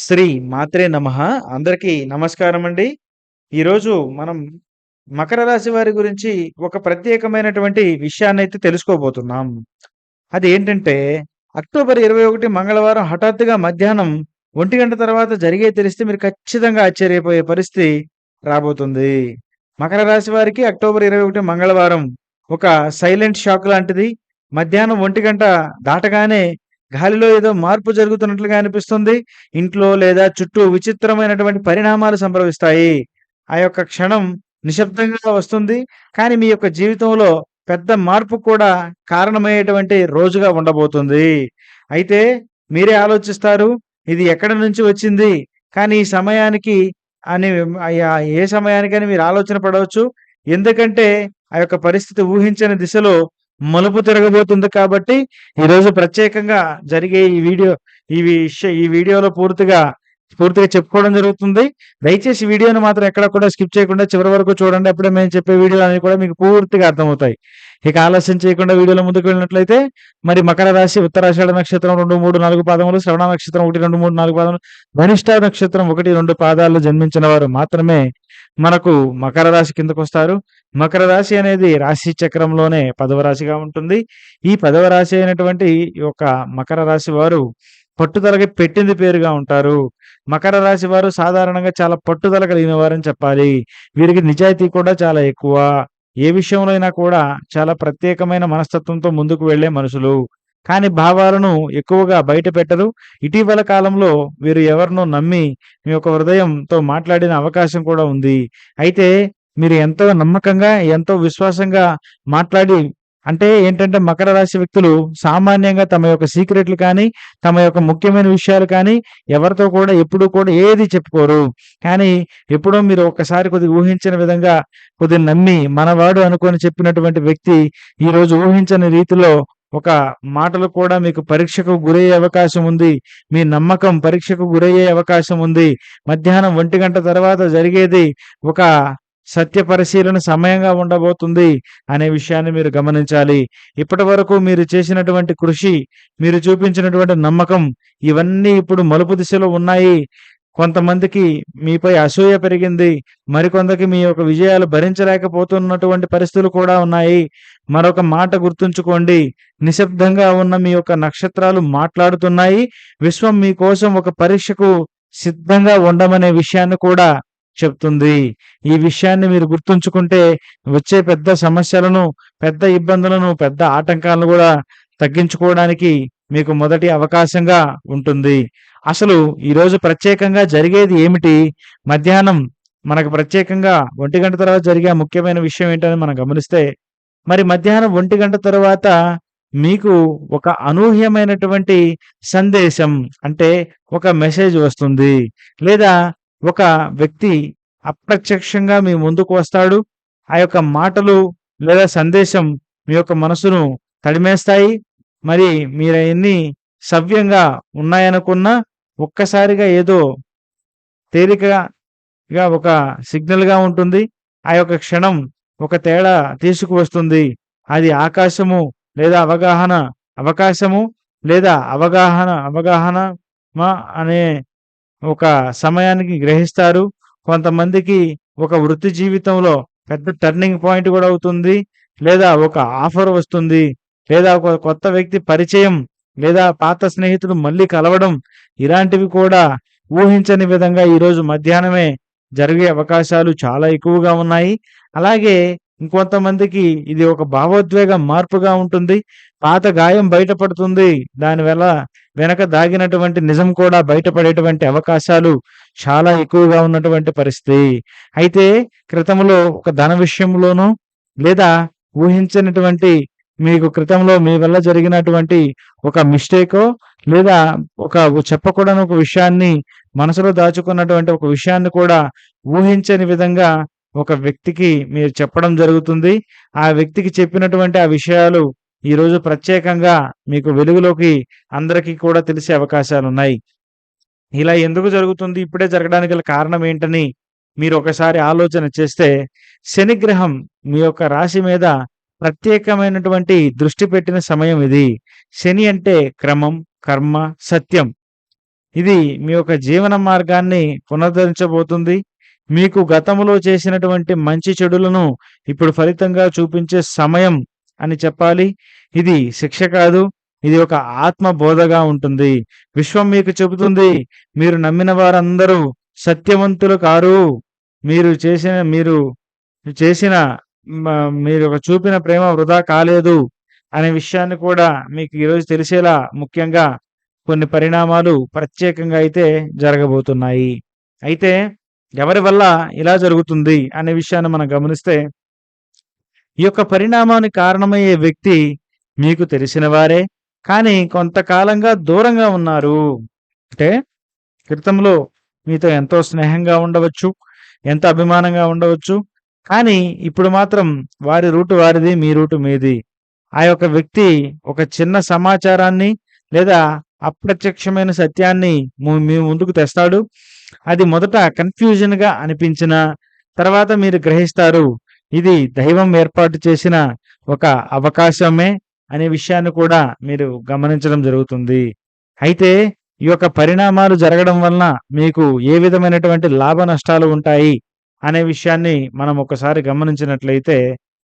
శ్రీ మాత్రే నమ అందరికీ నమస్కారం అండి. ఈరోజు మనం మకర రాశి వారి గురించి ఒక ప్రత్యేకమైనటువంటి విషయాన్నైతే తెలుసుకోబోతున్నాం. అది ఏంటంటే అక్టోబర్ 21 మంగళవారం హఠాత్తుగా మధ్యాహ్నం ఒంటి గంట తర్వాత జరిగే తెలిస్తే మీరు ఖచ్చితంగా ఆశ్చర్యపోయే పరిస్థితి రాబోతుంది. మకర రాశి వారికి అక్టోబర్ 21 మంగళవారం ఒక సైలెంట్ షాక్ లాంటిది. మధ్యాహ్నం ఒంటి గంట దాటగానే గాలిలో ఏదో మార్పు జరుగుతున్నట్లుగా అనిపిస్తుంది. ఇంట్లో లేదా చుట్టూ విచిత్రమైనటువంటి పరిణామాలు సంభవిస్తాయి. ఆ యొక్క క్షణం నిశ్శబ్దంగా వస్తుంది. కానీ మీ యొక్క జీవితంలో పెద్ద మార్పు కూడా కారణమయ్యేటువంటి రోజుగా ఉండబోతుంది. అయితే మీరే ఆలోచిస్తారు. ఇది ఎక్కడి నుంచి వచ్చింది? కానీ ఈ సమయానికి అని ఏ సమయానికని మీరు ఆలోచన పడవచ్చు. ఎందుకంటే ఆ యొక్క పరిస్థితి ఊహించని దిశలో మలుపు తిరగబోతుంది కాబట్టి ఈరోజు ప్రత్యేకంగా జరిగే ఈ వీడియో ఈ విష ఈ వీడియోలో పూర్తిగా పూర్తిగా చెప్పుకోవడం జరుగుతుంది. దయచేసి వీడియోను వీడియోని మాత్రం ఎక్కడ కూడా స్కిప్ చేయకుండా చివరి వరకు చూడండి. అప్పుడే మేము చెప్పే వీడియోలన్నీ కూడా మీకు పూర్తిగా అర్థమవుతాయి. ఇక ఆలస్యం చేయకుండా వీడియోలో ముందుకు వెళ్ళినట్లయితే మరి మకర రాశి ఉత్తరాషాఢ నక్షత్రం 2, 3, 4 పాదములు, శ్రవణ నక్షత్రం 1, 2, 3, 4 పాదములు, ధనిష్ట నక్షత్రం 1, 2 పాదాల్లో జన్మించిన వారు మాత్రమే మనకు మకర రాశి కిందకు వస్తారు మకర రాశి అనేది రాశి చక్రంలోనే పదవ రాశిగా ఉంటుంది. ఈ పదవ రాశి అయినటువంటి ఈ యొక్క మకర రాశి వారు పట్టుదలకి పెట్టింది పేరుగా ఉంటారు. మకర రాశి వారు సాధారణంగా చాలా పట్టుదల కలిగిన వారని చెప్పాలి. వీరికి నిజాయితీ కూడా చాలా ఎక్కువ. ఏ విషయంలో అయినా కూడా చాలా ప్రత్యేకమైన మనస్తత్వంతో ముందుకు వెళ్ళే మనుషులు. కానీ భావాలను ఎక్కువగా బయట పెట్టరు. ఇటీవల కాలంలో వీరు ఎవరినో నమ్మి మీ యొక్క హృదయంతో మాట్లాడిన అవకాశం కూడా ఉంది. అయితే మీరు ఎంతో నమ్మకంగా, ఎంతో విశ్వాసంగా మాట్లాడి అంటే ఏంటంటే మకర రాశి వ్యక్తులు సామాన్యంగా తమ యొక్క సీక్రెట్లు కానీ, తమ యొక్క ముఖ్యమైన విషయాలు కానీ ఎవరితో కూడా ఎప్పుడూ కూడా ఏది చెప్పుకోరు. కానీ ఎప్పుడో మీరు ఒక్కసారి కొద్దిగా ఊహించిన విధంగా కొద్దిగా నమ్మి మనవాడు అనుకొని చెప్పినటువంటి వ్యక్తి ఈరోజు ఊహించని రీతిలో ఒక మాటలు కూడా మీకు పరీక్షకు గురయ్యే అవకాశం ఉంది. మీ నమ్మకం పరీక్షకు గురయ్యే అవకాశం ఉంది. మధ్యాహ్నం ఒంటి గంట తర్వాత జరిగేది ఒక సత్య పరిశీలన సమయంగా ఉండబోతుంది అనే విషయాన్ని మీరు గమనించాలి. ఇప్పటివరకు మీరు చేసినటువంటి కృషి, మీరు చూపించినటువంటి నమ్మకం ఇవన్నీ ఇప్పుడు మలుపు దిశలో ఉన్నాయి. కొంతమందికి మీపై అసూయ పెరిగింది. మరికొందరికి మీ యొక్క విజయాలు భరించలేకపోతున్నటువంటి పరిస్థితులు కూడా ఉన్నాయి. మరొక మాట గుర్తుంచుకోండి. నిశ్శబ్దంగా ఉన్న మీ యొక్క నక్షత్రాలు మాట్లాడుతున్నాయి. విశ్వం మీకోసం ఒక పరీక్షకు సిద్ధంగా ఉండమనే విషయాన్ని కూడా చెప్తుంది. ఈ విషయాన్ని మీరు గుర్తుంచుకుంటే వచ్చే పెద్ద సమస్యలను, పెద్ద ఇబ్బందులను, పెద్ద ఆటంకాలను కూడా తగ్గించుకోవడానికి మీకు మొదటి అవకాశంగా ఉంటుంది. అసలు ఈరోజు ప్రత్యేకంగా జరిగేది ఏమిటి? మధ్యాహ్నం మనకు ప్రత్యేకంగా ఒంటి గంట తర్వాత జరిగే ముఖ్యమైన విషయం ఏంటని మనం గమనిస్తే మరి మధ్యాహ్నం ఒంటి గంట తర్వాత మీకు ఒక అనూహ్యమైనటువంటి సందేశం అంటే ఒక మెసేజ్ వస్తుంది. లేదా ఒక వ్యక్తి అప్రత్యక్షంగా మీ ముందుకు వస్తాడు. ఆ యొక్క మాటలు లేదా సందేశం మీ యొక్క మనసును తడిమేస్తాయి. మరి మీరయన్నీ సవ్యంగా ఉన్నాయనుకున్నా ఒక్కసారిగా ఏదో తేలికగా ఒక సిగ్నల్‌గా ఉంటుంది. ఆ యొక్క క్షణం ఒక తేడా తీసుకువస్తుంది. అది ఆకాశము లేదా అవగాహన అవకాశము లేదా అవగాహన అవగాహనమా అనే ఒక సమయానికి గ్రహిస్తారు. కొంతమందికి ఒక వృత్తి జీవితంలో పెద్ద టర్నింగ్ పాయింట్ కూడా అవుతుంది. లేదా ఒక ఆఫర్ వస్తుంది. లేదా ఒక కొత్త వ్యక్తి పరిచయం లేదా పాత స్నేహితుడు మళ్ళీ కలవడం ఇలాంటివి కూడా ఊహించని విధంగా ఈరోజు మధ్యాహ్నమే జరిగే అవకాశాలు చాలా ఎక్కువగా ఉన్నాయి. అలాగే ఇంకొంతమందికి ఇది ఒక భావోద్వేగ మార్పుగా ఉంటుంది. పాత గాయం బయటపడుతుంది. దానివల్ల వెనక దాగినటువంటి నిజం కూడా బయటపడేటువంటి అవకాశాలు చాలా ఎక్కువగా ఉన్నటువంటి పరిస్థితి. అయితే క్రితంలో ఒక ధన విషయంలోనో లేదా ఊహించనటువంటి మీకు క్రితంలో మీ వల్ల జరిగినటువంటి ఒక మిస్టేకో లేదా ఒక చెప్పకూడని ఒక విషయాన్ని మనసులో దాచుకున్నటువంటి ఒక విషయాన్ని కూడా ఊహించని విధంగా ఒక వ్యక్తికి మీరు చెప్పడం జరుగుతుంది. ఆ వ్యక్తికి చెప్పినటువంటి ఆ విషయాలు ఈరోజు ప్రత్యేకంగా మీకు వెలుగులోకి అందరికీ కూడా తెలిసే అవకాశాలున్నాయి. ఇలా ఎందుకు జరుగుతుంది? ఇప్పుడే జరగడానికి గల కారణం ఏంటని మీరు ఒకసారి ఆలోచన చేస్తే శని గ్రహం మీ యొక్క రాశి మీద ప్రత్యేకమైనటువంటి దృష్టి పెట్టిన సమయం ఇది. శని అంటే క్రమం, కర్మ, సత్యం. ఇది మీ యొక్క జీవన మార్గాన్ని పునరుద్ధరించబోతుంది. మీకు గతంలో చేసినటువంటి మంచి చెడులను ఇప్పుడు ఫలితంగా చూపించే సమయం అని చెప్పాలి. ఇది శిక్ష కాదు. ఇది ఒక ఆత్మ బోధగా ఉంటుంది. విశ్వం మీకు చెబుతుంది మీరు నమ్మిన వారందరూ సత్యవంతులు కారు. మీరు చేసిన మీరు చేసిన మీరు మీరు చూపిన ప్రేమ వృధా కాలేదు అనే విషయాన్ని కూడా మీకు ఈరోజు తెలిసేలా ముఖ్యంగా కొన్ని పరిణామాలు ప్రత్యేకంగా అయితే జరగబోతున్నాయి. అయితే ఎవరి వల్ల ఇలా జరుగుతుంది అనే విషయాన్ని మనం గమనిస్తే ఈ యొక్క పరిణామానికి కారణమయ్యే వ్యక్తి మీకు తెలిసిన వారే. కానీ కొంతకాలంగా దూరంగా ఉన్నారు. అంటే క్రితంలో మీతో ఎంతో స్నేహంగా ఉండవచ్చు. ఎంత అభిమానంగా ఉండవచ్చు. కానీ ఇప్పుడు మాత్రం వారి రూటు వారిది. మీ రూటు మీది. ఆ యొక్క వ్యక్తి ఒక చిన్న సమాచారాన్ని లేదా అప్రత్యక్షమైన సత్యాన్ని మీ ముందుకు తెస్తాడు. అది మొదట కన్‌ఫ్యూజన్‌గా అనిపించిన తర్వాత మీరు గ్రహిస్తారు. ఇది దైవం ఏర్పాటు చేసిన ఒక అవకాశమే అనే విషయాన్ని కూడా మీరు గమనించడం జరుగుతుంది. అయితే ఈ యొక్క పరిణామాలు జరగడం వలన మీకు ఏ విధమైనటువంటి లాభ నష్టాలు ఉంటాయి అనే విషయాన్ని మనం ఒకసారి గమనించినట్లయితే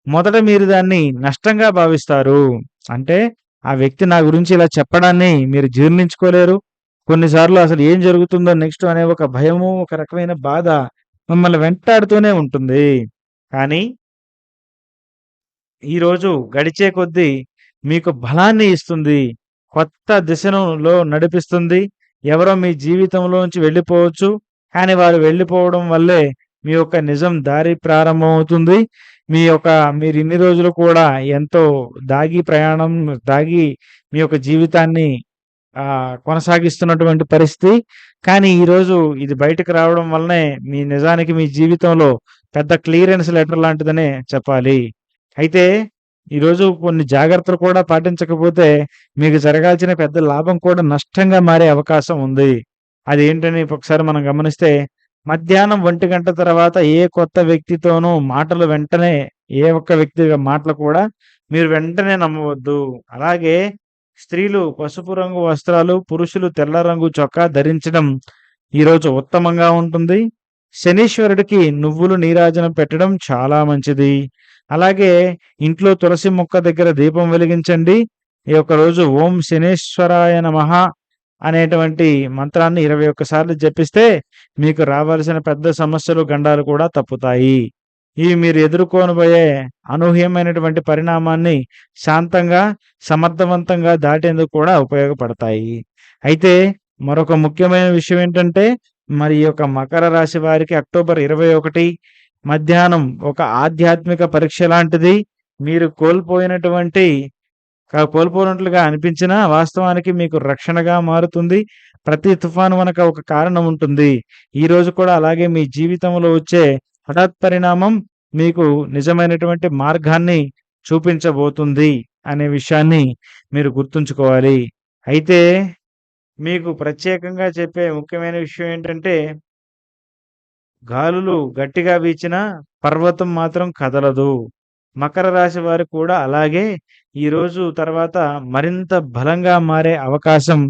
మొదట మీరు దాన్ని నష్టంగా భావిస్తారు. అంటే ఆ వ్యక్తి నా గురించి ఇలా చెప్పడాన్ని మీరు జీర్ణించుకోలేరు. కొన్నిసార్లు అసలు ఏం జరుగుతుందో నెక్స్ట్ అనే ఒక భయము, ఒక రకమైన బాధ మిమ్మల్ని వెంటాడుతూనే ఉంటుంది. కానీ ఈరోజు గడిచే కొద్దీ మీకు బలాన్ని ఇస్తుంది. కొత్త దిశలో నడిపిస్తుంది. ఎవరో మీ జీవితంలోంచి వెళ్ళిపోవచ్చు. కానీ వారు వెళ్ళిపోవడం వల్లే మీ యొక్క నిజం దారి ప్రారంభమవుతుంది. మీ యొక్క మీరు ఇన్ని రోజులు కూడా ఎంతో దాగి ప్రయాణం దాగి మీ యొక్క జీవితాన్ని కొనసాగిస్తున్నటువంటి పరిస్థితి. కానీ ఈరోజు ఇది బయటకు రావడం వల్లనే మీ నిజానికి మీ జీవితంలో పెద్ద క్లియరెన్స్ లెటర్ లాంటిదనే చెప్పాలి. అయితే ఈరోజు కొన్ని జాగ్రత్తలు కూడా పాటించకపోతే మీకు జరగాల్సిన పెద్ద లాభం కూడా నష్టంగా మారే అవకాశం ఉంది. అది ఏంటని ఒకసారి మనం గమనిస్తే మధ్యాహ్నం ఒంటి గంట తర్వాత ఏ కొత్త వ్యక్తితోనూ మాటలు వెంటనే ఏ ఒక్క వ్యక్తి మాటలు కూడా మీరు వెంటనే నమ్మవద్దు. అలాగే స్త్రీలు పసుపు రంగు వస్త్రాలు, పురుషులు తెల్ల రంగు చొక్కా ధరించడం ఈరోజు ఉత్తమంగా ఉంటుంది. శనీశ్వరుడికి నువ్వులు నీరాజనం పెట్టడం చాలా మంచిది. అలాగే ఇంట్లో తులసి మొక్క దగ్గర దీపం వెలిగించండి. ఈ యొక్క రోజు ఓం శనేశ్వరాయ నమః అనేటువంటి మంత్రాన్ని ఇరవై ఒక్కసార్లు జపిస్తే మీకు రావాల్సిన పెద్ద సమస్యలు, గండాలు కూడా తప్పుతాయి. ఇవి మీరు ఎదుర్కొనబోయే అనూహ్యమైనటువంటి పరిణామాన్ని శాంతంగా, సమర్థవంతంగా దాటేందుకు కూడా ఉపయోగపడతాయి. అయితే మరొక ముఖ్యమైన విషయం ఏంటంటే మరి యొక్క మకర రాశి వారికి అక్టోబర్ 21 మధ్యాహ్నం ఒక ఆధ్యాత్మిక పరీక్ష లాంటిది. మీరు కోల్పోయినటువంటి కోల్పోయినట్లుగా అనిపించినా వాస్తవానికి మీకు రక్షణగా మారుతుంది. ప్రతి తుఫాను మనకు ఒక కారణం ఉంటుంది. ఈరోజు కూడా అలాగే మీ జీవితంలో వచ్చే హఠాత్ పరిణామం మీకు నిజమైనటువంటి మార్గాన్ని చూపించబోతుంది అనే విషయాన్ని మీరు గుర్తుంచుకోవాలి. అయితే మీకు ప్రత్యేకంగా చెప్పే ముఖ్యమైన విషయం ఏంటంటే గాలులు గట్టిగా వీచినా పర్వతం మాత్రం కదలదు. మకర రాశి వారు కూడా అలాగే ఈరోజు తర్వాత మరింత బలంగా మారే అవకాశం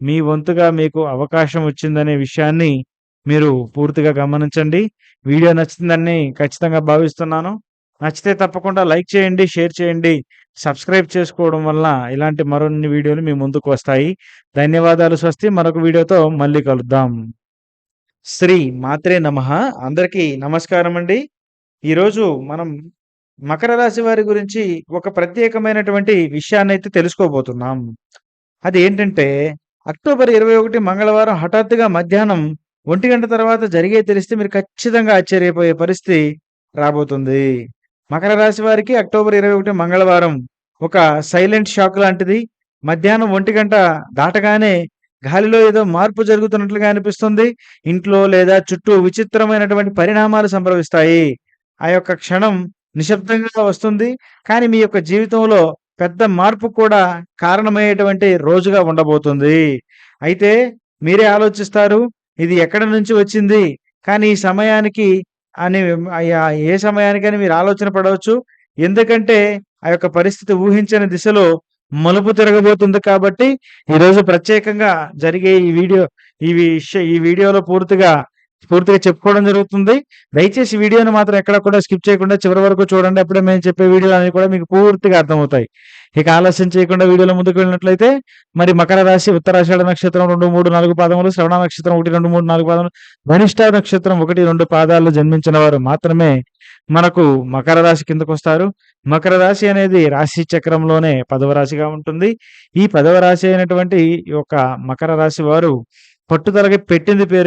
మీ వంతుగా మీకు అవకాశం వచ్చిందనే విషయాన్ని మీరు పూర్తిగా గమనించండి. వీడియో నచ్చుతుందని ఖచ్చితంగా భావిస్తున్నాను. నచ్చితే తప్పకుండా లైక్ చేయండి, షేర్ చేయండి. సబ్స్క్రైబ్ చేసుకోవడం వలన ఇలాంటి మరిన్ని వీడియోలు మీ ముందుకు వస్తాయి. ధన్యవాదాలు స్వస్తి. మరొక వీడియోతో మళ్ళీ కలుద్దాం. శ్రీ మాత్రే నమః. అందరికీ నమస్కారమండి. ఈరోజు మనం మకర రాశి వారి గురించి ఒక ప్రత్యేకమైనటువంటి విషయాన్నైతే తెలుసుకోబోతున్నాం. అది ఏంటంటే అక్టోబర్ 21 మంగళవారం హఠాత్తుగా మధ్యాహ్నం ఒంటి గంట తర్వాత జరిగే తెలిస్తే మీరు ఖచ్చితంగా ఆశ్చర్యపోయే పరిస్థితి రాబోతుంది. మకర రాశి వారికి అక్టోబర్ 21 మంగళవారం ఒక సైలెంట్ షాక్ లాంటిది. మధ్యాహ్నం ఒంటి గంట దాటగానే గాలిలో ఏదో మార్పు జరుగుతున్నట్లుగా అనిపిస్తుంది. ఇంట్లో లేదా చుట్టూ విచిత్రమైనటువంటి పరిణామాలు సంభవిస్తాయి. ఆ యొక్క క్షణం నిశ్శబ్దంగా వస్తుంది. కానీ మీ యొక్క జీవితంలో పెద్ద మార్పు కూడా కారణమయ్యేటువంటి రోజుగా ఉండబోతుంది. అయితే మీరే ఆలోచిస్తారు. ఇది ఎక్కడి నుంచి వచ్చింది? కానీ ఈ సమయానికి అని ఏ సమయానికైనా మీరు ఆలోచన పడవచ్చు. ఎందుకంటే ఆ యొక్క పరిస్థితి ఊహించని దిశలో మలుపు తిరగబోతుంది కాబట్టి ఈరోజు ప్రత్యేకంగా జరిగే ఈ వీడియో ఈ ఈ వీడియోలో పూర్తిగా పూర్తిగా చెప్పుకోవడం జరుగుతుంది. దయచేసి వీడియోని మాత్రం ఎక్కడ కూడా స్కిప్ చేయకుండా చివరి వరకు చూడండి. అప్పుడే మేము చెప్పే వీడియోలన్నీ కూడా మీకు పూర్తిగా అర్థమవుతాయి. ఇక ఆలస్యం చేయకుండా వీడియోలో ముందుకు వెళ్ళినట్లయితే మరి మకర రాశి ఉత్తరాషాఢ నక్షత్రం 2, 3, 4 పాదములు, శ్రవణ నక్షత్రం 1, 2, 3, 4 పాదములు, ధనిష్ట నక్షత్రం 1, 2 పాదాల్లో జన్మించిన వారు మాత్రమే మనకు మకర రాశి కిందకు వస్తారు మకర రాశి అనేది రాశి చక్రంలోనే పదవ రాశిగా ఉంటుంది. ఈ పదవ రాశి అయినటువంటి ఈ యొక్క మకర రాశి వారు పట్టుదలకి పెట్టింది పేరు